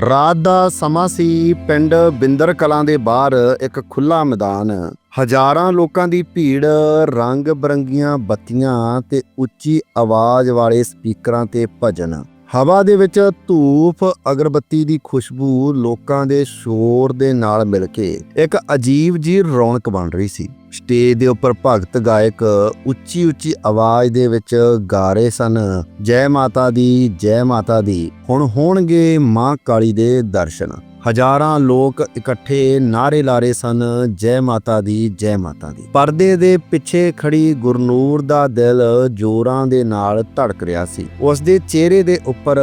ਰਾਤ ਦਾ ਸਮਾਂ ਸੀ ਪਿੰਡ ਬਿੰਦਰ ਕਲਾਂ ਦੇ ਬਾਹਰ ਇੱਕ ਖੁੱਲਾ ਮੈਦਾਨ। ਹਜ਼ਾਰਾਂ ਲੋਕਾਂ ਦੀ ਭੀੜ, ਰੰਗ ਬਰੰਗੀਆਂ ਬੱਤੀਆਂ ਤੇ ਉੱਚੀ ਆਵਾਜ਼ ਵਾਲੇ ਸਪੀਕਰਾਂ ਤੇ ਭਜਨ। ਹਵਾ ਦੇ ਵਿੱਚ ਧੂਫ ਅਗਰਬੱਤੀ ਦੀ ਖੁਸ਼ਬੂ ਲੋਕਾਂ ਦੇ ਸ਼ੋਰ ਦੇ ਨਾਲ ਮਿਲ ਕੇ ਇੱਕ ਅਜੀਬ ਜੀ ਰੌਣਕ ਬਣ ਰਹੀ ਸੀ। ਸਟੇਜ ਦੇ ਉੱਪਰ ਭਗਤ ਗਾਇਕ ਉੱਚੀ ਉੱਚੀ ਆਵਾਜ਼ ਦੇ ਵਿੱਚ ਗਾ ਰਹੇ ਸਨ, ਜੈ ਮਾਤਾ ਦੀ, ਜੈ ਮਾਤਾ ਦੀ, ਹੁਣ ਹੋਣਗੇ ਮਾਂ ਕਾਲੀ ਦੇ ਦਰਸ਼ਨ। ਹਜ਼ਾਰਾਂ ਲੋਕ ਇਕੱਠੇ ਨਾਰੇ ਲਾ ਰਹੇ ਸਨ, ਜੈ ਮਾਤਾ ਦੀ, ਜੈ ਮਾਤਾ ਦੀ। ਪਰਦੇ ਦੇ ਪਿੱਛੇ ਖੜੀ ਗੁਰਨੂਰ ਦਾ ਦਿਲ ਜੋਰਾਂ ਦੇ ਨਾਲ ਧੜਕ ਰਿਹਾ ਸੀ। ਉਸ ਦੇ ਚਿਹਰੇ ਦੇ ਉੱਪਰ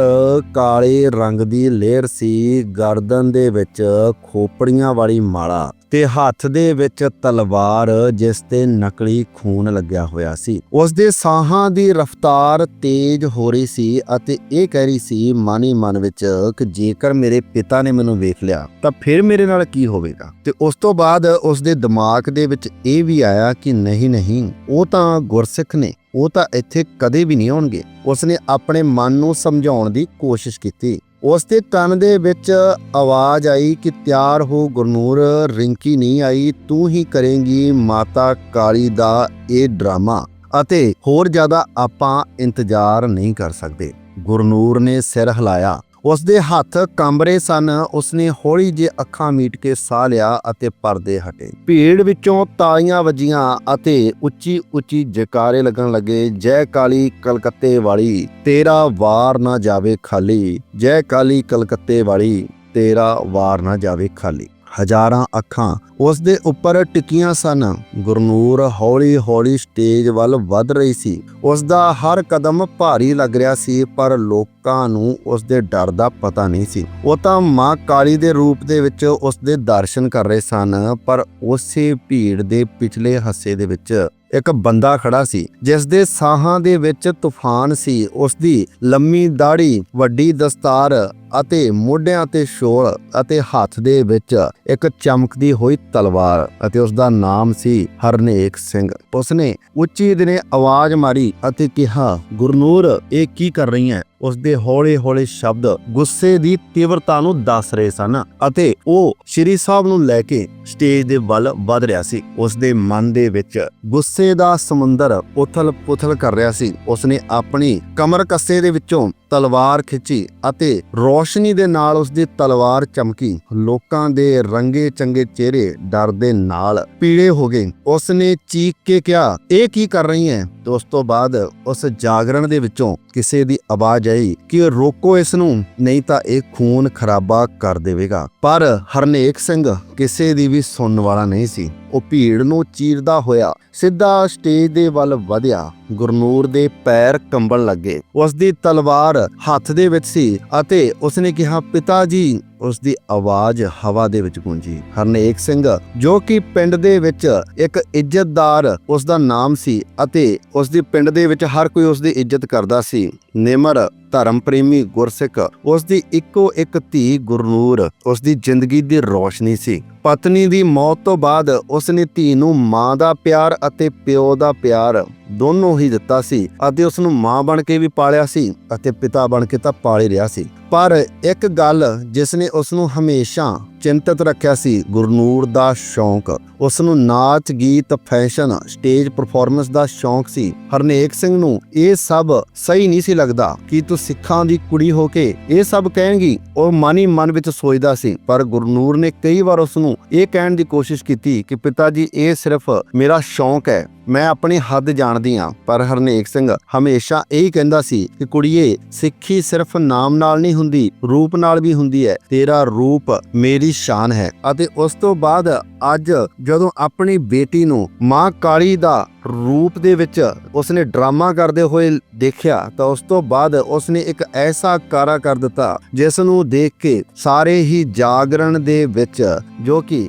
ਕਾਲੇ ਰੰਗ ਦੀ ਲੇਅਰ ਸੀ, ਗਰਦਨ ਦੇ ਵਿੱਚ ਖੋਪੜੀਆਂ ਵਾਲੀ ਮਾਲਾ। ਤੇ ਹੱਥ ਦੇ ਵਿੱਚ ਤਲਵਾਰ, ਜਿਸ ਤੇ ਨਕਲੀ ਖੂਨ ਲੱਗਿਆ ਹੋਇਆ ਸੀ। ਉਸ ਦੇ ਸਾਹਾਂ ਦੀ ਰਫ਼ਤਾਰ ਤੇਜ਼ ਹੋ ਰਹੀ ਸੀ ਅਤੇ ਇਹ ਕਹਿ ਰਹੀ ਸੀ, ਮਨ ਹੀ ਮਨ ਵਿੱਚ ਕਿ ਜੇਕਰ ਮੇਰੇ ਪਿਤਾ ਨੇ ਮੈਨੂੰ ਵੇਖ ਲਿਆ, ਤਾਂ ਫਿਰ ਮੇਰੇ ਨਾਲ ਕੀ ਹੋਵੇਗਾ? ਤੇ ਉਸ ਤੋਂ ਬਾਅਦ ਉਸ ਦੇ ਦਿਮਾਗ ਦੇ ਵਿੱਚ ਇਹ ਵੀ ਆਇਆ ਕਿ ਨਹੀਂ ਨਹੀਂ, ਉਹ ਤਾਂ ਗੁਰਸਿੱਖ ਨੇ, ਉਹ ਤਾਂ ਇੱਥੇ ਕਦੇ ਵੀ ਨਹੀਂ ਆਉਣਗੇ। ਉਸਨੇ ਆਪਣੇ ਮਨ ਨੂੰ ਸਮਝਾਉਣ ਦੀ ਕੋਸ਼ਿਸ਼ ਕੀਤੀ। ਉਸ ਦੇ ਤਨ ਦੇ ਵਿੱਚ ਆਵਾਜ਼ ਆਈ ਕਿ ਤਿਆਰ ਹੋ ਗੁਰਨੂਰ, ਰਿੰਕੀ ਨਹੀਂ ਆਈ, ਤੂੰ ਹੀ ਕਰੇਂਗੀ ਮਾਤਾ ਕਾਲੀ ਦਾ ਇਹ ਡਰਾਮਾ। ਅਤੇ ਹੋਰ ਜ਼ਿਆਦਾ ਆਪਾਂ ਇੰਤਜ਼ਾਰ ਨਹੀਂ ਕਰ ਸਕਦੇ। ਗੁਰਨੂਰ ਨੇ ਸਿਰ ਹਿਲਾਇਆ। ਉਸ ਦੇ ਹੱਥ ਕੰਬ ਰਹੇ ਸਨ। ਉਸਨੇ ਹੌਲੀ ਜਿਹੇ ਅੱਖਾਂ ਮੀਟ ਕੇ ਸਾਹ ਲਿਆ ਅਤੇ ਪਰਦੇ ਹਟੇ। ਭੀੜ ਵਿੱਚੋਂ ਤਾਲੀਆਂ ਵੱਜੀਆਂ ਅਤੇ ਉੱਚੀ ਉੱਚੀ ਜਕਾਰੇ ਲੱਗਣ ਲੱਗੇ। ਜੈ ਕਾਲੀ ਕਲਕੱਤੇ ਵਾਲੀ, ਤੇਰਾ ਵਾਰ ਨਾ ਜਾਵੇ ਖਾਲੀ। ਜੈ ਕਾਲੀ ਕਲਕੱਤੇ ਵਾਲੀ, ਤੇਰਾ ਵਾਰ ਨਾ ਜਾਵੇ ਖਾਲੀ। ਹਜ਼ਾਰਾਂ ਅੱਖਾਂ ਉਸ ਦੇ ਉੱਪਰ ਟਿਕੀਆਂ ਸਨ। ਗੁਰਨੂਰ ਹੌਲੀ-ਹੌਲੀ ਸਟੇਜ ਵੱਲ ਵੱਧ ਰਹੀ ਸੀ। ਉਸ ਦਾ ਹਰ ਕਦਮ ਭਾਰੀ ਲੱਗ ਰਿਹਾ ਸੀ, ਪਰ ਲੋਕਾਂ ਨੂੰ ਉਸ ਦੇ ਡਰ ਦਾ ਪਤਾ ਨਹੀਂ ਸੀ। ਉਹ ਤਾਂ ਮਾਂ ਕਾਲੀ ਦੇ ਰੂਪ ਦੇ ਵਿੱਚ ਉਸ ਦੇ ਦਰਸ਼ਨ ਕਰ ਰਹੇ ਸਨ, ਪਰ ਉਸੇ ਭੀੜ ਦੇ ਪਿਛਲੇ ਹਿੱਸੇ ਦੇ ਵਿੱਚ ਇੱਕ ਬੰਦਾ ਖੜਾ ਸੀ ਜਿਸ ਦੇ ਸਾਹਾਂ ਦੇ ਵਿੱਚ ਤੂਫਾਨ ਸੀ। ਉਸ ਦੀ ਲੰਮੀ ਦਾੜੀ ਵੱਡੀ ਦਸਤਾਰ ਅਤੇ ਮੋਢਿਆਂ ਤੇ ਸ਼ੋਲ ਅਤੇ ਹੱਥ ਦੇ ਵਿੱਚ ਇੱਕ ਚਮਕਦੀ ਹੋਈ ਤਲਵਾਰ ਅਤੇ ਉਸ ਦਾ ਨਾਮ ਸੀ ਹਰਨੇਕ ਸਿੰਘ। ਉਸਨੇ ਉੱਚੀ ਦਿਨੇ ਆਵਾਜ਼ ਮਾਰੀ ਅਤੇ ਕਿਹਾ, ਗੁਰਨੂਰ, ਇਹ ਕੀ ਕਰ ਰਹੀ ਹੈ ਉਸ ਦੇ ਹੌਲੇ-ਹੌਲੇ ਸ਼ਬਦ ਗੁੱਸੇ ਦੀ ਤੀਵਰਤਾ ਨੂੰ ਦੱਸ ਰਹੇ ਸਨ ਅਤੇ ਉਹ ਸ਼੍ਰੀ ਸਾਹਿਬ ਨੂੰ ਲੈ ਕੇ ਸਟੇਜ ਦੇ ਵੱਲ ਵਧ ਰਿਹਾ ਸੀ। ਉਸ ਦੇ ਮਨ ਦੇ ਵਿੱਚ ਗੁੱਸੇ ਦਾ ਸਮੁੰਦਰ ਉਥਲ-ਪੁਥਲ ਕਰ ਰਿਹਾ ਸੀ। ਉਸਨੇ ਆਪਣੀ ਕਮਰ ਕੱਸੇ ਦੇ ਵਿੱਚੋਂ ਤਲਵਾਰ ਖਿੱਚੀ ਅਤੇ ਰੋਸ ਰੋਸ਼ਨੀ ਦੇ ਨਾਲ ਉਸ ਦੀ ਤਲਵਾਰ ਚਮਕੀ। ਲੋਕਾਂ ਦੇ ਰੰਗੇ ਚੰਗੇ ਚਿਹਰੇ ਡਰ ਦੇ ਨਾਲ ਪੀਲੇ ਹੋ ਗਏ। ਉਸ ਨੇ ਚੀਕ ਕੇ ਕਿਹਾ, ਇਹ ਕੀ ਕਰ ਰਹੀ ਹੈ ਤੇ ਉਸ ਤੋਂ ਬਾਅਦ ਉਸ ਜਾਗਰਣ ਦੇ ਵਿੱਚੋਂ ਕਿਸੇ ਦੀ ਆਵਾਜ਼ ਆਈ ਕਿ ਰੋਕੋ ਇਸ ਨੂੰ ਨਹੀਂ ਤਾਂ ਇਹ ਖੂਨ ਖਰਾਬਾ ਕਰ ਦੇਵੇਗਾ। ਪਰ ਹਰਨੇਕ ਸਿੰਘ ਕਿਸੇ ਦੀ ਵੀ ਸੁਣਨ ਵਾਲਾ ਨਹੀਂ ਸੀ। ਉਹ ਭੀੜ ਨੂੰ ਚੀਰਦਾ ਹੋਇਆ ਸਿੱਧਾ ਸਟੇਜ ਦੇ ਵੱਲ ਵਧਿਆ। ਗੁਰਨੂਰ ਦੇ ਪੈਰ ਕੰਬਣ ਲੱਗੇ। ਉਸ ਦੀ ਤਲਵਾਰ ਹੱਥ ਦੇ ਵਿੱਚ ਸੀ ਅਤੇ ਉਸਨੇ ਕਿਹਾ, ਪਿਤਾ ਜੀ ਉਸ ਦੀ ਆਵਾਜ਼ ਹਵਾ ਦੇ ਵਿੱਚ ਗੂੰਜੀ। ਹਰਨੇਕ ਸਿੰਘ, ਜੋ ਕਿ ਪਿੰਡ ਦੇ ਵਿੱਚ ਇੱਕ ਇੱਜ਼ਤਦਾਰ ਉਸ ਦਾ ਨਾਮ ਸੀ ਅਤੇ ਉਸ ਦੀ ਪਿੰਡ ਦੇ ਵਿੱਚ ਹਰ ਕੋਈ ਉਸ ਦੀ ਇੱਜ਼ਤ ਕਰਦਾ ਸੀ। ਨਿਮਰ ਧਰਮ ਪ੍ਰੇਮੀ ਗੁਰਸਿੱਖ ਉਸ ਦੀ ਇੱਕੋ ਇੱਕ ਧੀ ਗੁਰਨੂਰ ਉਸ ਦੀ ਜ਼ਿੰਦਗੀ ਦੀ ਰੋਸ਼ਨੀ ਸੀ। ਪਤਨੀ ਦੀ ਮੌਤ ਤੋਂ ਬਾਅਦ ਉਸ ਨੇ ਧੀ ਨੂੰ ਮਾਂ ਦਾ ਪਿਆਰ ਅਤੇ ਪਿਓ ਦਾ ਪਿਆਰ ਦੋਨੋਂ ਹੀ ਦਿੱਤਾ ਸੀ ਅਤੇ ਉਸ ਨੂੰ ਮਾਂ ਬਣ ਕੇ ਵੀ ਪਾਲਿਆ ਸੀ ਅਤੇ ਪਿਤਾ ਬਣ ਕੇ ਤਾਂ ਪਾਲ ਹੀ ਰਿਹਾ ਸੀ। ਪਰ ਇੱਕ ਗੱਲ ਜਿਸ ਨੇ ਉਸ ਨੂੰ ਹਮੇਸ਼ਾ ਚਿੰਤਤ ਰੱਖਿਆ ਸੀ, ਗੁਰਨੂਰ ਦਾ ਸ਼ੌਂਕ। ਉਸ ਨੂੰ ਨਾਚ, ਗੀਤ, ਫੈਸ਼ਨ, ਸਟੇਜ ਪਰਫਾਰਮੈਂਸ ਦਾ ਸ਼ੌਂਕ ਸੀ। ਹਰਨੇਕ ਸਿੰਘ ਨੂੰ ਇਹ ਸਭ ਸਹੀ ਨਹੀਂ ਸੀ ਲੱਗਦਾ ਕਿ ਤੂੰ ਸਿੱਖਾਂ ਦੀ ਕੁੜੀ ਹੋ ਕੇ ਇਹ ਸਭ ਕਹਿਣਗੀ। ਉਹ ਮਨ ਹੀ ਮਨ ਵਿੱਚ ਸੋਚਦਾ ਸੀ, ਪਰ ਗੁਰਨੂਰ ਨੇ ਕਈ ਵਾਰ ਉਸ ਨੂੰ ਇਹ ਕਹਿਣ ਦੀ ਕੋਸ਼ਿਸ਼ ਕੀਤੀ ਕਿ ਪਿਤਾ ਜੀ, ਇਹ ਸਿਰਫ ਮੇਰਾ ਸ਼ੌਂਕ ਹੈ। ਮੈਂ ਆਪਣੀ ਹੱਦ ਜਾਣਦੀ ਹਾਂ, ਪਰ ਹਰਨੇਕ ਸਿੰਘ ਹਮੇਸ਼ਾ ਇਹੀ ਕਹਿੰਦਾ ਸੀ ਕਿ ਕੁੜੀਏ, ਸਿੱਖੀ ਸਿਰਫ ਨਾਮ ਨਾਲ ਨਹੀਂ ਹੁੰਦੀ, ਰੂਪ ਨਾਲ ਵੀ ਹੁੰਦੀ ਹੈ। ਤੇਰਾ ਰੂਪ ਮੇਰੀ ਸ਼ਾਨ ਹੈ। ਅਤੇ ਉਸ ਤੋਂ ਬਾਅਦ ਅੱਜ ਜਦੋਂ ਆਪਣੀ ਬੇਟੀ ਨੂੰ ਮਾਂ ਕਾਲੀ ਦਾ ਰੂਪ ਦੇ ਵਿੱਚ ਉਸਨੇ ਡਰਾਮਾ ਕਰਦੇ ਹੋਏ ਦੇਖਿਆ, ਤਾਂ ਉਸ ਤੋਂ ਬਾਅਦ ਉਸਨੇ ਇੱਕ ਐਸਾ ਕਾਰਾ ਕਰ ਦਿੱਤਾ ਜਿਸ ਨੂੰ ਦੇਖ ਕੇ ਸਾਰੇ ਹੀ ਜਾਗਰਣ ਦੇ ਵਿੱਚ ਜੋ ਕਿ